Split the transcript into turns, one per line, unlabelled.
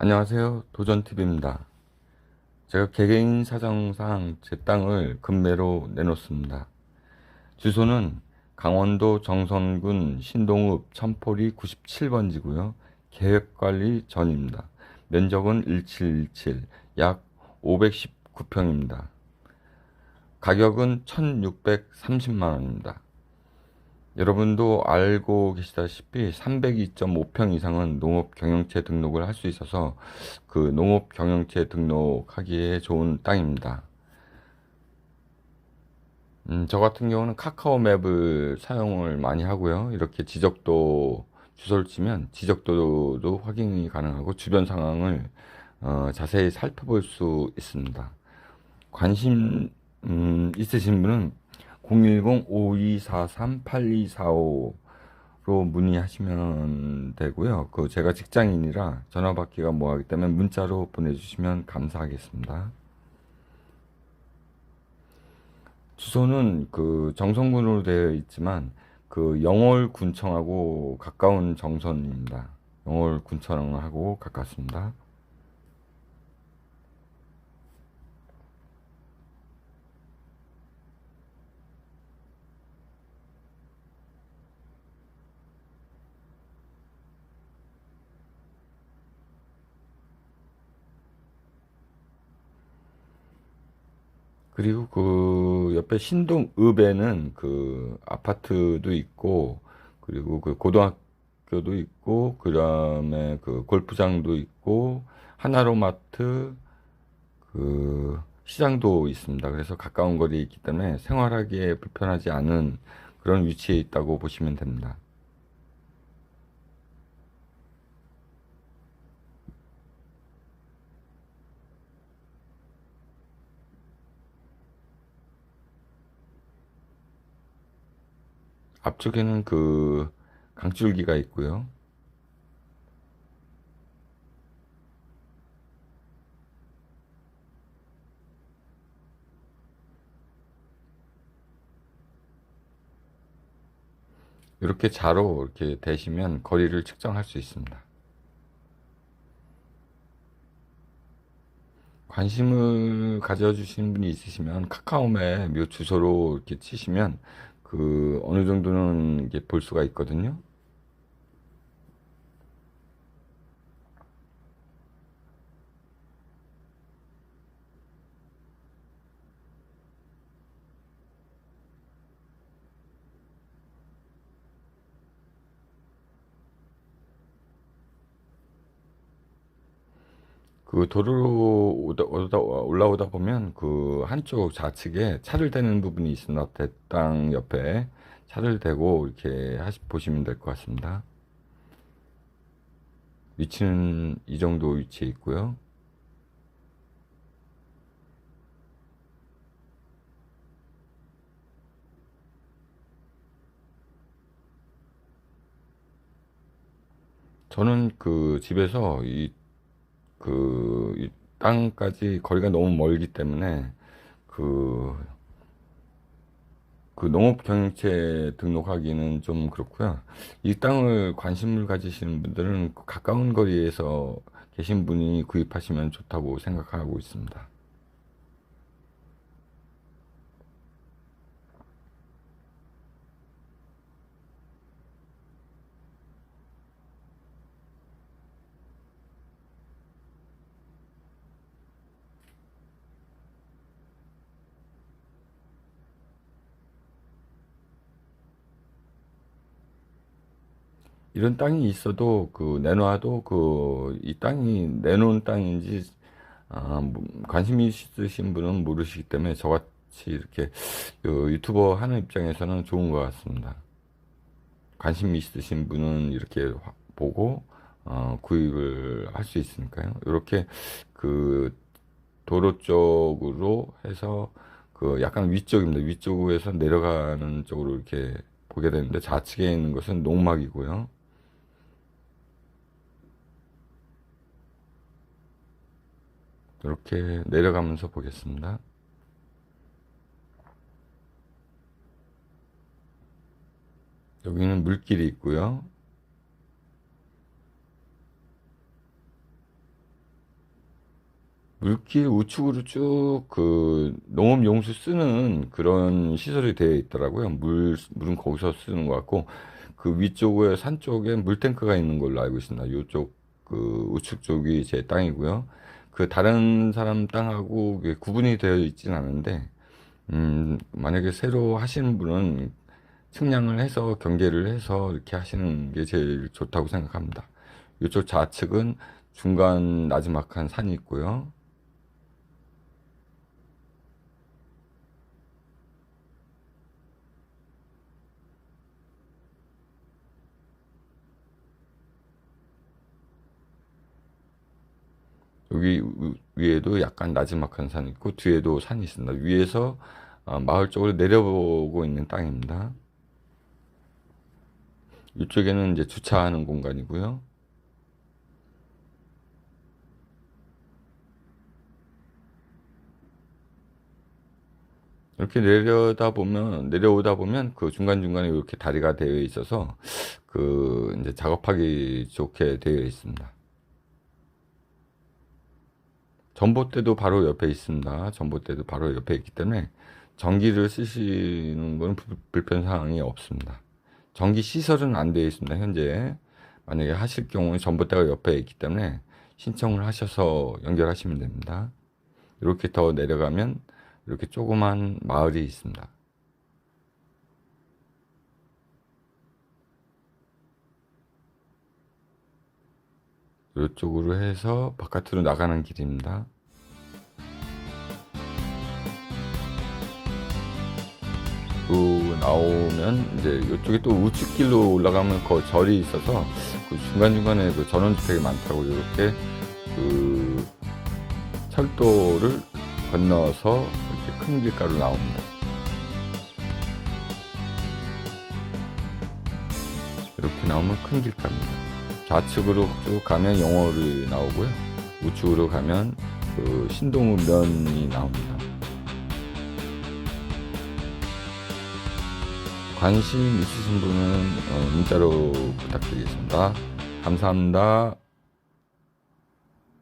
안녕하세요. 도전TV입니다. 제가 개개인 사정상 제 땅을 급매로 내놓습니다. 주소는 강원도 정선군 신동읍 천포리 97번지고요. 계획관리 전입니다. 면적은 1717, 약 519평입니다. 가격은 1630만원입니다. 여러분도 알고 계시다시피 302.5평 이상은 농업 경영체 등록을 할 수 있어서 그 농업 경영체 등록하기에 좋은 땅입니다. 음, 저 같은 경우는 카카오 맵을 사용을 많이 하고요. 이렇게 지적도 주소를 치면 지적도도 확인이 가능하고 주변 상황을 어, 자세히 살펴볼 수 있습니다. 관심 음, 있으신 분은 010-5243-8245로 문의하시면 되고요. 그 제가 직장인이라 전화 받기가 뭐하기 때문에 문자로 보내주시면 감사하겠습니다. 주소는 그 정선군으로 되어 있지만 그 영월 군청하고 가까운 정선입니다. 영월 군청하고 가깝습니다. 그리고 그 옆에 신동읍에는 그 아파트도 있고 그리고 그 고등학교도 있고 그다음에 그 골프장도 있고 하나로마트 그 시장도 있습니다. 그래서 가까운 거리에 있기 때문에 생활하기에 불편하지 않은 그런 위치에 있다고 보시면 됩니다. 앞쪽에는 그 강줄기가 있고요. 이렇게 자로 이렇게 대시면 거리를 측정할 수 있습니다. 관심을 가져주시는 분이 있으시면 카카오맵 요 주소로 이렇게 치시면 그 어느 정도는 이게 볼 수가 있거든요. 그 도로로 오다, 오다, 올라오다 보면 그 한쪽 좌측에 차를 대는 부분이 있습니다. 대땅 옆에 차를 대고 이렇게 하시, 보시면 될 것 같습니다. 위치는 이 정도 위치에 있고요. 저는 그 집에서 이 그, 이 땅까지 거리가 너무 멀기 때문에 그, 그 농업 경영체 등록하기는 좀 그렇고요. 이 땅을 관심을 가지시는 분들은 그 가까운 거리에서 계신 분이 구입하시면 좋다고 생각하고 있습니다. 이런 땅이 있어도 그 내놔도 그 이 땅이 내놓은 땅인지 아, 뭐, 관심 있으신 분은 모르시기 때문에 저같이 이렇게 그 유튜버 하는 입장에서는 좋은 것 같습니다. 관심 있으신 분은 이렇게 화- 보고 어, 구입을 할 수 있으니까요. 이렇게 그 도로 쪽으로 해서 그 약간 위쪽입니다. 위쪽에서 내려가는 쪽으로 이렇게 보게 되는데 좌측에 있는 것은 농막이고요. 이렇게 내려가면서 보겠습니다. 여기는 물길이 있고요. 물길 우측으로 쭉 그 농업 용수 쓰는 그런 시설이 되어 있더라고요. 물 물은 거기서 쓰는 것 같고 그 위쪽에 산 쪽에 물탱크가 있는 걸로 알고 있습니다. 이쪽 그 우측 쪽이 제 땅이고요. 그 다른 사람 땅하고 구분이 되어 있진 않은데 음 만약에 새로 하시는 분은 측량을 해서 경계를 해서 이렇게 하시는 게 제일 좋다고 생각합니다. 이쪽 좌측은 중간 나지막한 산이 있고요. 여기 위- 위에도 약간 나지막한 산이 있고 뒤에도 산이 있습니다. 위에서 어, 마을 쪽으로 내려보고 있는 땅입니다. 이쪽에는 이제 주차하는 공간이고요. 이렇게 내려다 보면 내려오다 보면 그 중간 중간에 이렇게 다리가 되어 있어서 그 이제 작업하기 좋게 되어 있습니다. 전봇대도 바로 옆에 있습니다. 전봇대도 바로 옆에 있기 때문에 전기를 쓰시는 건 불- 불편 사항이 없습니다. 전기 시설은 안 되어 있습니다. 현재 만약에 하실 경우에 전봇대가 옆에 있기 때문에 신청을 하셔서 연결하시면 됩니다. 이렇게 더 내려가면 이렇게 조그만 마을이 있습니다. 이쪽으로 해서 바깥으로 나가는 길입니다. 그 나오면 이제 이쪽에 또 우측 길로 올라가면 그 절이 있어서 그 중간중간에 그 전원주택이 많다고 이렇게 그 철도를 건너서 이렇게 큰 길가로 나옵니다. 이렇게 나오면 큰 길가입니다. 좌측으로 쭉 가면 영월이 나오고요. 우측으로 가면 그 신동면이 나옵니다. 관심 있으신 분은 어, 문자로 부탁드리겠습니다. 감사합니다.